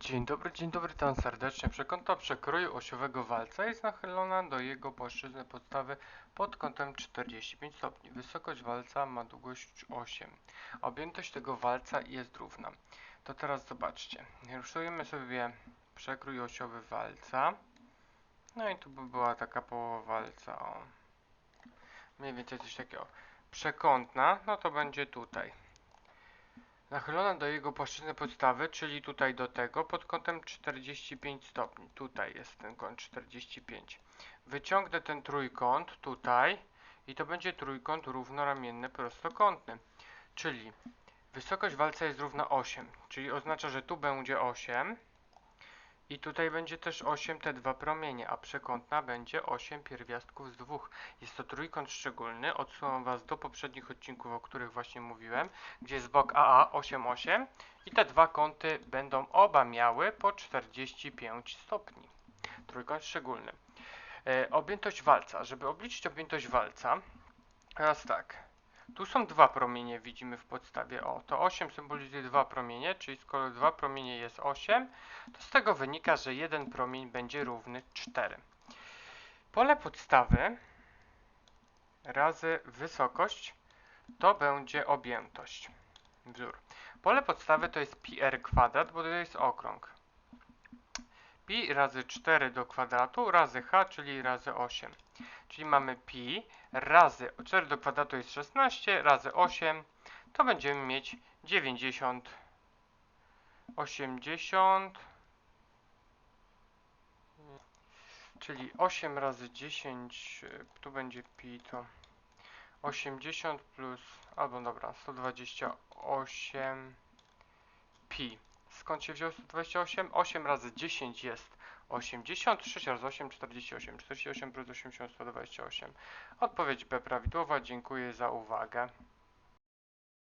Dzień dobry, dzień dobry, witam serdecznie. Przekątna przekroju osiowego walca jest nachylona do jego płaszczyzny podstawy pod kątem 45 stopni. Wysokość walca ma długość 8. Objętość tego walca jest równa. To teraz zobaczcie. Rysujemy sobie przekrój osiowy walca. No i tu by była taka połowa walca. O. Mniej więcej coś takiego. Przekątna, no to będzie tutaj. Nachylona do jego płaszczyzny podstawy, czyli tutaj do tego, pod kątem 45 stopni. Tutaj jest ten kąt 45. Wyciągnę ten trójkąt tutaj i to będzie trójkąt równoramienny prostokątny. Czyli wysokość walca jest równa 8, czyli oznacza, że tu będzie 8 i tutaj będzie też 8 te dwa promienie, a przekątna będzie 8 pierwiastków z dwóch. Jest to trójkąt szczególny. Odsyłam Was do poprzednich odcinków, o których właśnie mówiłem, gdzie jest bok AA 8, 8 i te dwa kąty będą oba miały po 45 stopni. Trójkąt szczególny. E, objętość walca. Żeby obliczyć objętość walca, teraz tak. Tu są dwa promienie, widzimy w podstawie. O, to 8 symbolizuje dwa promienie, czyli skoro dwa promienie jest 8, to z tego wynika, że jeden promień będzie równy 4. Pole podstawy razy wysokość to będzie objętość. Wzór. Pole podstawy to jest pi r kwadrat, bo to jest okrąg. Pi razy 4 do kwadratu razy h, czyli razy 8. Czyli mamy pi razy 4 do kwadratu jest 16 razy 8 to będziemy mieć 90 80 czyli 8 razy 10 tu będzie pi to 80 plus albo dobra 128 pi skąd się wziął 128 8 razy 10 jest 80, 6 razy 8, 48, 48 plus 80, 128. Odpowiedź B prawidłowa, dziękuję za uwagę.